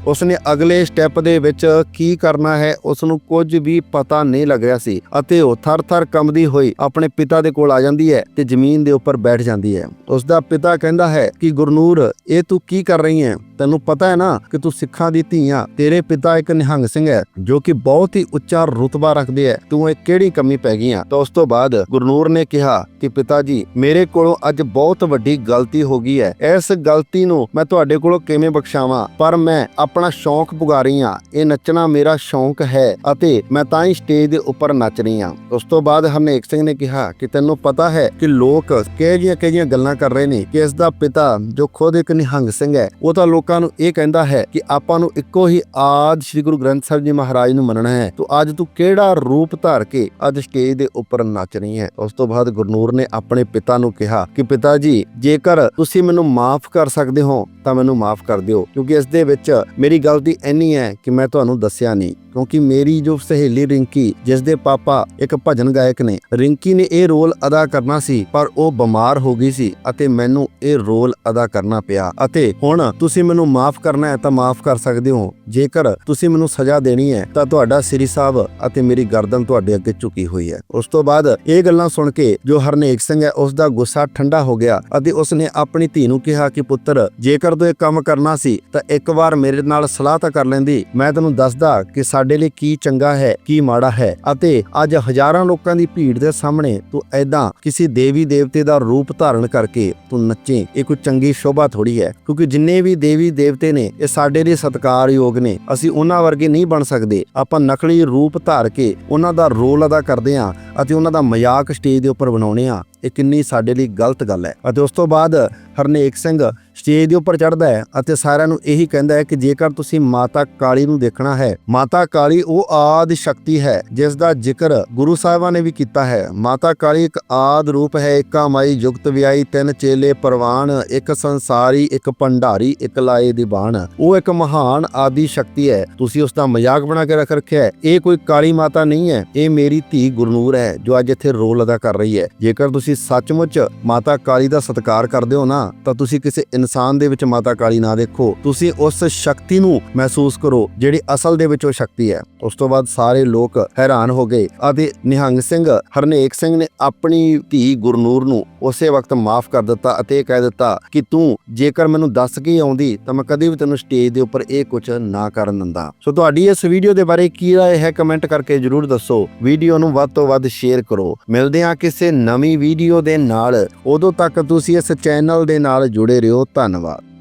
ਉਸਨੇ ਅਗਲੇ ਸਟੈਪ ਦੇ ਵਿੱਚ ਕੀ ਕਰਨਾ ਹੈ ਉਸ ਨੂੰ ਕੁਝ ਵੀ ਪਤਾ ਨਹੀਂ ਲੱਗ ਰਿਹਾ ਸੀ ਅਤੇ ਉਹ ਥਰ-ਥਰ ਕੰਬਦੀ ਹੋਈ ਆਪਣੇ ਪਿਤਾ ਦੇ ਕੋਲ ਆ ਜਾਂਦੀ ਹੈ ਤੇ ਜ਼ਮੀਨ ਦੇ ਉੱਪਰ ਬੈਠ ਜਾਂਦੀ ਹੈ। ਉਸ ਦਾ ਪਿਤਾ ਕਹਿੰਦਾ ਹੈ ਕਿ, ਗੁਰਨੂਰ, ਇਹ ਤੂੰ ਕੀ ਕਰ ਰਹੀ ਹੈ? ਤੈਨੂੰ ਪਤਾ ਹੈ ਨਾ ਕਿ ਤੂੰ ਸਿੱਖਾਂ ਦੀ ਧੀਆ ਤੇਰੇ ਪਿਤਾ ਇੱਕ ਨਿਹੰਗ ਸਿੰਘ ਹੈ, ਜੋ ਕਿ ਬਹੁਤ ਹੀ ਉੱਚਾ ਰੁਤਬਾ ਰੱਖਦੇ ਹੈ। ਤੂੰ ਇਹ ਕਿਹੜੀ ਕਮੀ ਪੈ ਗਈ ਆ? ਤਾਂ ਉਸ ਤੋਂ ਬਾਅਦ ਗੁਰਨੂਰ ਨੇ ਕਿਹਾ ਕਿ ਪਿਤਾ ਜੀ, ਮੇਰੇ ਕੋਲੋਂ ਅੱਜ ਬਹੁਤ ਵੱਡੀ ਗਲਤੀ ਹੋ ਗਈ ਹੈ। ਇਸ ਗਲਤੀ ਨੂੰ ਮੈਂ ਤੁਹਾਡੇ ਕੋਲੋਂ ਕਿਵੇਂ ਬਖਸ਼ਾਵਾਂ? ਪਰ ਮੈਂ ਆਪਣਾ ਸ਼ੌਂਕ ਪੁਗਾ ਰਹੀ ਹਾਂ। ਇਹ ਨੱਚਣਾ ਮੇਰਾ ਸ਼ੌਂਕ ਹੈ ਅਤੇ ਮੈਂ ਤਾਂ ਹੀ ਸਟੇਜ ਦੇ ਉੱਪਰ ਨੱਚ ਰਹੀ ਹਾਂ। ਉਸ ਤੋਂ ਬਾਅਦ ਹਰਨੇਕ ਸਿੰਘ ਨੇ ਕਿਹਾ ਕਿ ਤੈਨੂੰ ਪਤਾ ਹੈ ਕਿ ਲੋਕ ਕਿਹੜੀਆਂ ਕਿਹੜੀਆਂ ਗੱਲਾਂ ਕਰ ਰਹੇ ਨੇ ਕਿ ਇਸ ਦਾ ਪਿਤਾ, ਜੋ ਖੁਦ ਇੱਕ ਨਿਹੰਗ ਸਿੰਘ ਹੈ, ਉਹ ਤਾਂ ਲੋਕ ਨੂੰ ਇਹ ਕਹਿੰਦਾ ਹੈ ਕਿ ਆਪਾਂ ਨੂੰ ਇੱਕੋ ਹੀ ਆਦ ਸ੍ਰੀ ਗੁਰੂ ਗ੍ਰੰਥ ਸਾਹਿਬ ਜੀ ਮਹਾਰਾਜ ਨੂੰ ਮੰਨਣਾ ਹੈ। ਤੂੰ ਅੱਜ ਤੂੰ ਕਿਹੜਾ ਰੂਪ ਧਾਰ ਕੇ ਅੱਜ ਸਟੇਜ ਦੇ ਉੱਪਰ ਨੱਚ ਰਹੀ ਹੈ? ਉਸ ਤੋਂ ਬਾਅਦ ਗੁਰਨੂਰ ਨੇ ਆਪਣੇ ਪਿਤਾ ਨੂੰ ਕਿਹਾ ਕਿ ਪਿਤਾ ਜੀ ਜੇਕਰ ਤੁਸੀਂ ਮੈਨੂੰ ਮਾਫ ਕਰ ਸਕਦੇ ਹੋ, ਤਾਂ ਮੈਨੂੰ ਮਾਫ ਕਰ ਦਿਓ, ਕਿਉਂਕਿ ਇਸ ਦੇ ਵਿੱਚ ਮੇਰੀ ਗਲਤੀ ਇੰਨੀ ਹੈ ਕਿ ਮੈਂ ਤੁਹਾਨੂੰ ਦੱਸਿਆ ਨਹੀਂ। ਕਿਉਂਕਿ ਮੇਰੀ ਜੋ ਸਹੇਲੀ ਰਿੰਕੀ, ਜਿਸ ਦੇ ਪਾਪਾ ਇੱਕ ਭਜਨ ਗਾਇਕ ਨੇ, ਰਿੰਕੀ ਨੇ ਇਹ ਰੋਲ ਅਦਾ ਕਰਨਾ ਸੀ, ਪਰ ਉਹ ਬਿਮਾਰ ਹੋ ਗਈ ਸੀ ਅਤੇ ਮੈਨੂੰ ਇਹ ਰੋਲ ਅਦਾ ਕਰਨਾ ਪਿਆ। ਅਤੇ ਹੁਣ ਤੁਸੀਂ ਮੈਨੂੰ ਮਾਫ ਕਰਨਾ ਹੈ ਤਾਂ ਮਾਫ ਕਰ ਸਕਦੇ ਹੋ। ਜੇਕਰ ਤੁਸੀਂ ਮੈਨੂੰ ਸਜ਼ਾ ਦੇਣੀ ਹੈ ਤਾਂ ਤੁਹਾਡਾ ਸ੍ਰੀ ਸਾਹਿਬ ਅਤੇ ਮੇਰੀ ਗਰਦਨ ਤੁਹਾਡੇ ਅੱਗੇ ਝੁਕੀ ਹੋਈ ਹੈ। ਉਸ ਤੋਂ ਬਾਅਦ ਇਹ ਗੱਲਾਂ ਸੁਣ ਕੇ ਜੋ ਹਰਨੇਕ ਸਿੰਘ ਹੈ, ਉਸ ਦਾ ਗੁੱਸਾ ਠੰਡਾ ਹੋ ਗਿਆ ਅਤੇ ਉਸਨੇ ਆਪਣੀ ਧੀ ਨੂੰ ਕਿਹਾ ਕਿ ਪੁੱਤਰ, ਜੇਕਰ ਤੂੰ ਇਹ ਕੰਮ ਕਰਨਾ ਸੀ ਤਾਂ ਇੱਕ ਵਾਰ ਮੇਰੇ ਨਾਲ ਸਲਾਹ ਤਾਂ ਕਰ ਲੈਂਦੀ। ਮੈਂ ਤੈਨੂੰ ਦੱਸਦਾ ਕਿ ਸਾਡੇ ਲਈ ਕੀ ਚੰਗਾ ਹੈ, ਕੀ ਮਾੜਾ ਹੈ ਅਤੇ ਅੱਜ ਹਜ਼ਾਰਾਂ ਲੋਕਾਂ ਦੀ ਭੀੜ ਦੇ ਸਾਹਮਣੇ ਤੂੰ ਐਦਾਂ ਕਿਸੇ ਦੇਵੀ ਦੇਵਤੇ ਦਾ ਰੂਪ ਧਾਰਨ ਕਰਕੇ ਤੂੰ ਨੱਚੇ। ਇਹ ਕੋਈ ਚੰਗੀ ਸ਼ੋਭਾ ਥੋੜੀ ਹੈ, ਕਿਉਂਕਿ ਜਿੰਨੇ ਵੀ ਦੇਵੀ ਦੇਵਤੇ ਨੇ, ਇਹ ਸਾਡੇ ਲਈ ਸਤਿਕਾਰਯੋਗ ਨੇ। ਅਸੀਂ ਉਹਨਾਂ ਵਰਗੇ ਨਹੀਂ ਬਣ ਸਕਦੇ। ਆਪਾਂ ਨਕਲੀ ਰੂਪ ਧਾਰ ਕੇ ਉਹਨਾਂ ਦਾ ਰੋਲ ਅਦਾ ਕਰਦੇ ਹਾਂ ਅਤੇ ਉਹਨਾਂ ਦਾ ਮਜ਼ਾਕ ਸਟੇਜ ਦੇ ਉੱਪਰ ਬਣਾਉਣੇ ਆ ਇਹ ਕਿੰਨੀ ਸਾਡੇ ਲਈ ਗਲਤ ਗੱਲ ਹੈ। ਅਤੇ ਉਸ ਤੋਂ ਬਾਅਦ ਹਰਨੇਕ ਸਿੰਘ ਸਟੇਜ ਦੇ ਉੱਪਰ ਚੜਦਾ ਹੈ ਅਤੇ ਸਾਰਿਆਂ ਨੂੰ ਇਹੀ ਕਹਿੰਦਾ ਹੈ ਕਿ ਜੇਕਰ ਤੁਸੀਂ ਮਾਤਾ ਕਾਲੀ ਨੂੰ ਦੇਖਣਾ ਹੈ, ਮਾਤਾ ਕਾਲੀ ਉਹ ਆਦ ਸ਼ਕਤੀ ਹੈ ਜਿਸ ਦਾ ਜ਼ਿਕਰ ਗੁਰੂ ਸਾਹਿਬਾਂ ਨੇ ਵੀ ਕੀਤਾ ਹੈ। ਮਾਤਾ ਕਾਲੀ ਇੱਕ ਆਦ ਰੂਪ ਹੈ ਏਕਾ ਮਾਈ ਜੁਗਤ ਵਿਆਈ ਤਿੰਨ ਚੇਲੇ ਪ੍ਰਵਾਨ, ਇੱਕ ਸੰਸਾਰੀ, ਇੱਕ ਭੰਡਾਰੀ, ਇੱਕ ਲਾਏ ਦੀ ਬਾਣ। ਉਹ ਇੱਕ ਮਹਾਨ ਆਦੀ ਸ਼ਕਤੀ ਹੈ। ਤੁਸੀਂ ਉਸ ਦਾ ਮਜ਼ਾਕ ਬਣਾ ਕੇ ਰੱਖ ਰੱਖਿਆ ਹੈ। ਇਹ ਕੋਈ ਕਾਲੀ ਮਾਤਾ ਨਹੀਂ ਹੈ, ਇਹ ਮੇਰੀ ਧੀ ਗੁਰਨੂਰ ਹੈ, ਜੋ ਅੱਜ ਇੱਥੇ ਰੋਲ ਅਦਾ ਕਰ ਰਹੀ ਹੈ। ਜੇਕਰ ਤੁਸੀਂ ਸੱਚਮੁੱਚ ਮਾਤਾ ਕਾਲੀ ਦਾ ਸਤਿਕਾਰ ਕਰਦੇ ਹੋ ਨਾ ਤਾਂ ਤੁਸੀਂ ਕਿਸੇ ਇਨਸਾਨ ਦੇ ਵਿੱਚ ਮਾਤਾ ਕਾਲੀ ਨਾ ਦੇਖੋ। ਤੁਸੀਂ ਉਸ ਸ਼ਕਤੀ ਨੂੰ ਮਹਿਸੂਸ ਕਰੋ, ਜਿਹੜੀ ਅਸਲ ਦੇ ਵਿੱਚ ਉਹ ਸ਼ਕਤੀ ਹੈ। ਉਸ ਤੋਂ ਬਾਅਦ ਸਾਰੇ ਲੋਕ ਹੈਰਾਨ ਹੋ ਗਏ। ਅਤੇ ਨਿਹੰਗ ਸਿੰਘ, ਹਰਨੇਕ ਸਿੰਘ ਨੇ ਆਪਣੀ ਧੀ ਗੁਰਨੂਰ ਨੂੰ ਉਸੇ ਵਕਤ ਮਾਫ ਕਰ ਦਿੱਤਾ ਅਤੇ ਇਹ ਕਹਿ ਦਿੱਤਾ ਕਿ ਤੂੰ ਜੇਕਰ ਮੈਨੂੰ ਦੱਸ ਕੇ ਆਉਂਦੀ, ਤਾਂ ਮੈਂ ਕਦੇ ਵੀ ਤੈਨੂੰ ਸਟੇਜ ਦੇ ਉੱਪਰ ਇਹ ਕੁਝ ਨਾ ਕਰਨ ਦਿੰਦਾ। ਸੋ ਤੁਹਾਡੀ ਇਸ ਵੀਡੀਓ ਦੇ ਬਾਰੇ ਕੀ ਰਾਏ ਹੈ ਕਮੈਂਟ ਕਰਕੇ ਜਰੂਰ ਦੱਸੋ। ਵੀਡੀਓ ਨੂੰ ਵੱਧ ਤੋਂ ਵੱਧ ਸ਼ੇਅਰ ਕਰੋ। ਮਿਲਦੇ ਹਾਂ ਕਿਸੇ ਨਵੀਂ ਵੀਡੀਓ ਦੇ ਨਾਲ। ਉਦੋਂ ਤੱਕ ਤੁਸੀਂ ਇਸ ਚੈਨਲ ਦੇ ਨਾਲ ਜੁੜੇ ਰਹੋ। ਧੰਨਵਾਦ।